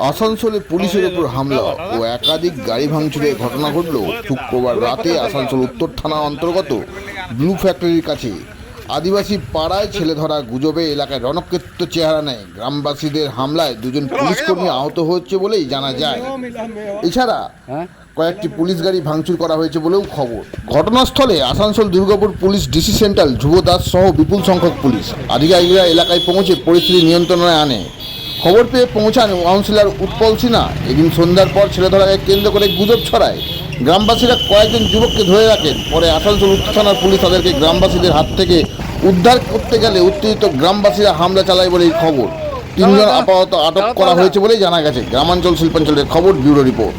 আসানসোলে পুলিশের ওপর হামলা ও একাধিক গাড়ি ভাঙচুরের ঘটনা ঘটল শুক্রবার রাতে আসানসোল উত্তর থানা অন্তর্গত ব্লু ফ্যাক্টরির কাছে। আদিবাসী পাড়ায় ছেলে ধরা গুজবে এলাকায় রণক্ষেত্র চেহারা নেয়। গ্রামবাসীদের হামলায় দুজন পুলিশ কর্মী আহত হচ্ছে বলেই জানা যায়। এছাড়া কয়েকটি পুলিশ গাড়ি ভাঙচুর করা হয়েছে বলেও খবর। ঘটনাস্থলে Asansol Durgapur police DC central Dhruba Das সহ বিপুল সংখ্যক পুলিশ। আধিকারিকরা এলাকায় পৌঁছে পরিস্থিতি নিয়ন্ত্রণে আনে। খবর পেয়ে পৌঁছান কাউন্সিলর উৎপল সিনহা। এদিন সন্ধ্যার পর ছেলে ধরাকে কেন্দ্র করে গুজব ছড়ায়। গ্রামবাসীরা কয়েকজন যুবককে ধরে রাখেন। পরে আসানসোল উত্তর থানার পুলিশ তাদেরকে গ্রামবাসীদের হাত থেকে উদ্ধার করতে গেলে উত্তেজিত গ্রামবাসীরা হামলা চালায় বলে এই খবর। তিনজন আপাতত আটক করা হয়েছে বলেই জানা গেছে। গ্রামাঞ্চল শিল্পাঞ্চলের খবর, ব্যুরো রিপোর্ট।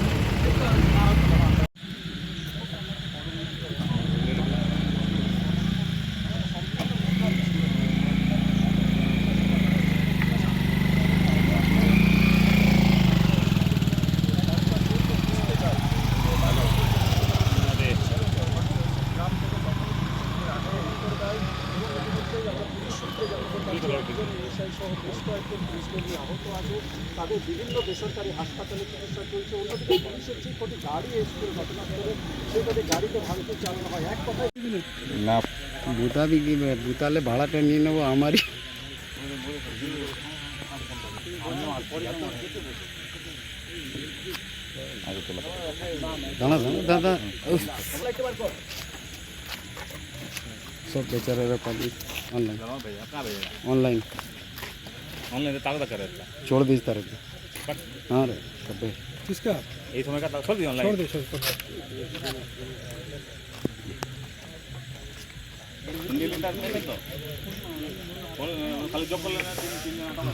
তাদের বিভিন্ন বেসরকারি হাসপাতালে চিকিৎসা গাড়ি এসেছিল ঘটনাস্থলে সেই কটি গাড়িতে ভাঙচুর চালানো হয় এক কথায় না বুতালে ভাড়াটা নিয়ে নেব আমারই। দাঁড়া দাঁড়া দাদা উফ। सब बेचारे पब्लिक ऑनलाइन ऑनलाइन অনলাইনে টাকা দেখা যাচ্ছে छोड़ दीजिए तारे को हाँ रे कब्बे किसका এই সময়কার টাকা সব দিই অনলাইন छोड़ दे छोड़ दे তো বল- খালি জব করলে না তিন তিন জন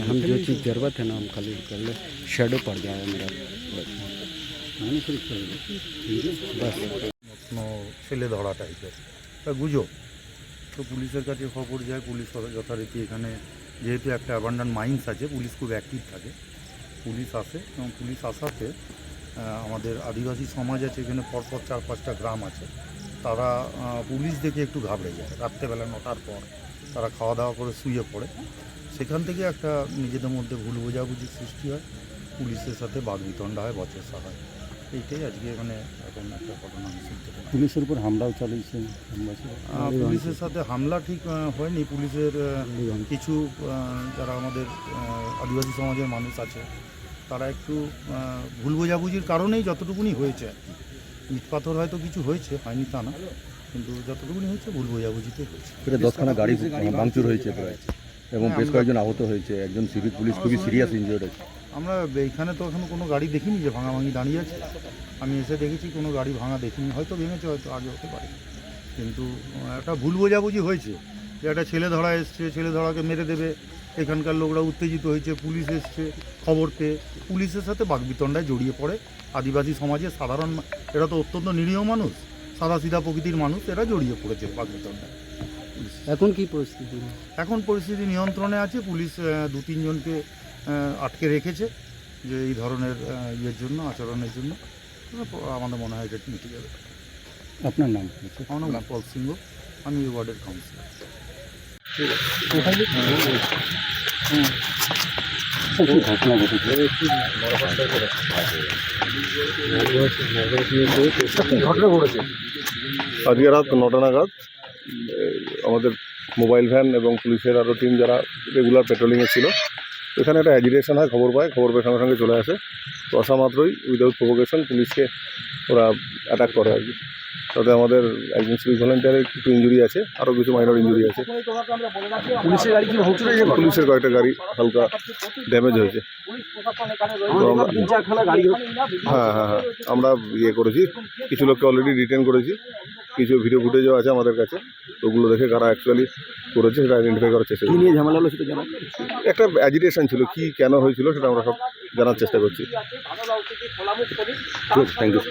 हम जो चीज़ ज़रूरत है ना हम खाली कर ले शेडो पड़ जाएगा मेरा बस রত্ন ছেলে ধরা টাইপের তা গুজব তো পুলিশের কাছে খবর যায় পুলিশ যথারীতি এখানে যেহেতু একটা অ্যাবান্ডান মাইন্স আছে, পুলিশ খুব অ্যাক্টিভ থাকে। পুলিশ আসে এবং পুলিশ আসাতে আমাদের আদিবাসী সমাজ আছে, এখানে পরপর চার পাঁচটা গ্রাম আছে। তারা পুলিশ দেখে একটু ঘাবড়ে যায়। রাত্রেবেলা নটার পর তারা খাওয়া দাওয়া করে শুয়ে পড়ে। সেখান থেকে একটা নিজেদের মধ্যে ভুল বোঝাবুঝির সৃষ্টি হয়। পুলিশের সাথে বাগবিতণ্ডা হয়, বচসা হয়। এইটাই আজকে এখানে এখন একটা ঘটনা আমি শুনতে পেলাম পুলিশের উপর হামলাও চালিয়েছে পুলিশের সাথে হামলা ঠিক হয়নি। পুলিশের কিছু যারা আমাদের আদিবাসী সমাজের মানুষ আছে তারা একটু ভুল বোঝাবুঝির কারণেই যতটুকুনি হয়েছে আর কি। ইট পাথর হয়তো কিছু হয়েছে হয়নি তা না কিন্তু যতটুকুনি হয়েছে ভুল বোঝাবুঝিতে হয়েছে। দশখানা গাড়ি ভাঙচুর হয়েছে প্রায়। এবং বেশ কয়েকজন আহত হয়েছে। একজন সিভিল পুলিশ খুবই সিরিয়াস ইনজিওর্ড আছে। আমরা এখানে তো এখনও কোনো গাড়ি দেখিনি যে ভাঙাভাঙি দাঁড়িয়ে আছে। আমি এসে দেখেছি কোনো গাড়ি ভাঙা দেখিনি। হয়তো ভেঙেছে হয়তো আগে হতে পারে। কিন্তু একটা ভুল বোঝাবুঝি হয়েছে যে একটা ছেলে ধরা এসছে ছেলে ধরাকে মেরে দেবে। এখানকার লোকরা উত্তেজিত হয়েছে পুলিশ এসছে খবর পেয়ে। পুলিশের সাথে বাগবিতণ্ডায় জড়িয়ে পড়ে। আদিবাসী সমাজে সাধারণ এরা তো অত্যন্ত নিরীহ মানুষ। সাদা সিধা প্রকৃতির মানুষ এরা জড়িয়ে পড়েছে বাগবিতণ্ডায়। এখন কি পরিস্থিতি? এখন পরিস্থিতি নিয়ন্ত্রণে আছে। পুলিশ দু তিনজনকে আটকে রেখেছে যে এই ধরনের ইয়ের জন্য আচরণের জন্য। আমাদের মনে হয় এটা মিটে যাবে। আপনার নাম আমার নাম উৎপল সিংহ। আমি এই ওয়ার্ডের কাউন্সিলর। ঘটনা ঘটেছে। ঘটনা ঘটেছে আজকে রাত নটা নাগাদ আমাদের মোবাইল ভ্যান এবং পুলিশের আরও টিম যারা রেগুলার পেট্রোলিংয়ে ছিল এখানে একটা অ্যাজিটেশন হয় খবর পায় খবর পেয়ে সঙ্গে সঙ্গে চলে আসে। তো আসা মাত্রই উইদাউট প্রভোকেশন পুলিশকে ওরা অ্যাটাক করে আর কি। তাতে আমাদের একজন সিভিক ভলেন্টিয়ারের একটু ইঞ্জুরি আছে আরও কিছু মাইনর ইঞ্জুরি আছে। পুলিশের গাড়ি কি পুলিশের কয়েকটা গাড়ি হালকা ড্যামেজ হয়েছে। হ্যাঁ হ্যাঁ হ্যাঁ আমরা ইয়ে করেছি। কিছু লোককে অলরেডি রিটেন করেছি। কিছু ভিডিও ফুটেজও আছে আমাদের কাছে। তো ওগুলো দেখে কারা অ্যাকচুয়ালি করেছে সেটা আইডেন্টিফাই করার চেষ্টা কি করছি নিয়ে ঝামেলা হলো সেটা জানা একটা অ্যাজিটেশন ছিল কি কেন হয়েছিল সেটা আমরা সব জানার চেষ্টা করছি। Thank you